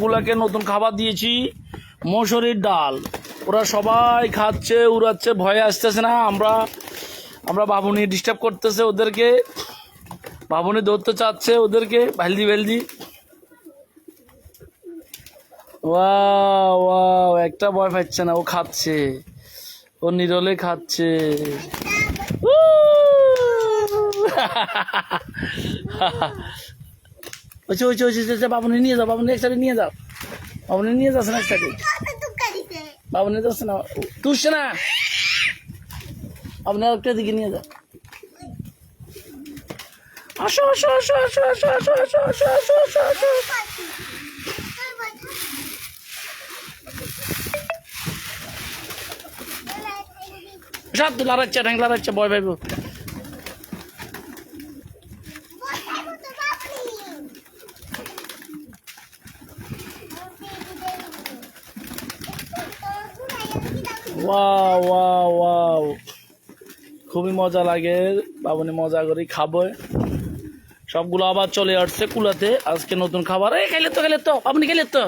গুলাকে নতুন খাবার দিয়েছি, মসুরির ডাল। ওরা সবাই খাচ্ছে, উড়াচ্ছে, ভয়ে আসতেছে না। আমরা আমরা বাবুনি ডিস্টার্ব করতেছে ওদেরকে। বাবুনি ধরতে চাচ্ছে ওদেরকে। ভেলদি ভেলদি ওয়াও ওয়াও, একটা ভয় পাচ্ছে না, ও খাচ্ছে। ও নিরলে খাচ্ছে। ওইছে ওইছে ওইছে বাবুনি নিয়ে যাও বাবুনি একসাথে নিয়ে যাও বাবুনি নিয়ে যাচ্ছে না একসাথে বাবুনি যাচ্ছে না তুসছে না আপনি একটা দিকে নিয়ে যাও আসো আসো আসো আসো আসো আসো আসো আসো ভয় পাইব ওয়াও ওয়াও ওয়াও খুবই মজা লাগে। বাবুনি মজা করে খাব। সবগুলো আবার চলে আসছে কুলাতে। আজকে নতুন খাবার। এই খাইলে তো খাইলে তো। আপনি খাইলে তো।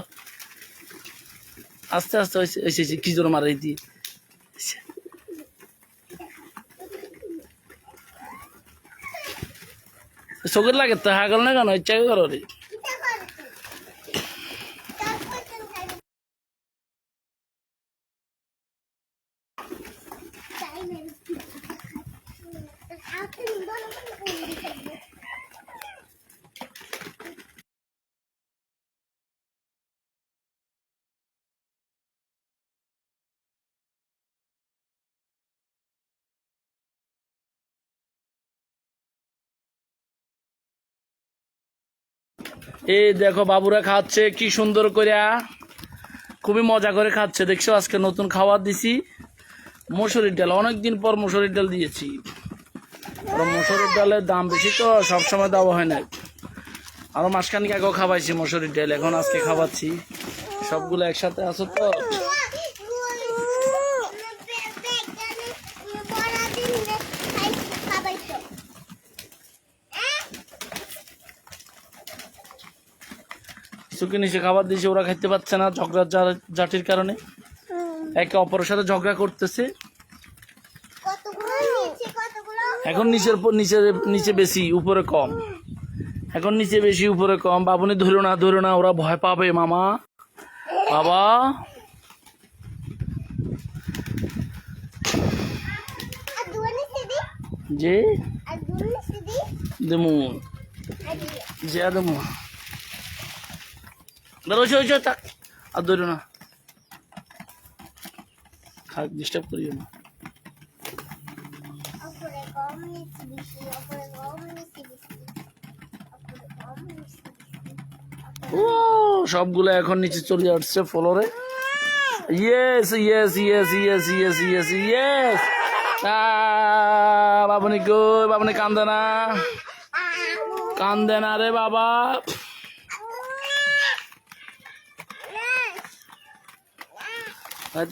আস্তে আস্তে এসেছে কি জন্য মারাই দিয়ে চোখের লাগে তো হাগল না কেন? ইচ্ছা করো রে। এই দেখো বাবুরা খাচ্ছে, কি সুন্দর করে খুবই মজা করে খাচ্ছে, দেখছ? আজকে নতুন খাবার দিছি। মসুরির ডাল, অনেকদিন পর মসুরির ডাল দিয়েছি। মসুরির ডালের দাম বেশি তো সবসময় দেওয়া হয় না আরও মাসখানিক আগেও খাওয়াইছি মসুরির ডাল এখন আজকে খাওয়াচ্ছি সবগুলো একসাথে আছো তো। চুকে নিচে খাবার দিয়েছে ওরা খাইতে পারছে না ঝগড়া জাটির কারণে। একে অপরের সাথে ঝগড়া করতেছে। এখন নিচের নিচে নিচে বেশি, উপরে কম। এখন নিচে বেশি, উপরে কম। বাবুনি ধরো না ধরো না, ওরা ভয় পাবে, মামা। বাবা। যে? দেমু। যে আর ধরো না। খাক ডিস্টার্ব করিও না। ও সবগুলো এখন নিচে চলে আসছে ফ্লোরে। Yes yes yes yes yes yes yes বাবুনি গো বাবুনি কান্দে না। কান্দে না রে বাবা।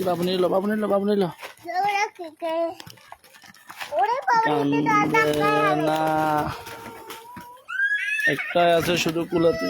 বাবু নিল বাবু নিল বাবু নিল না একটাই আছে শুধু কুলাতে।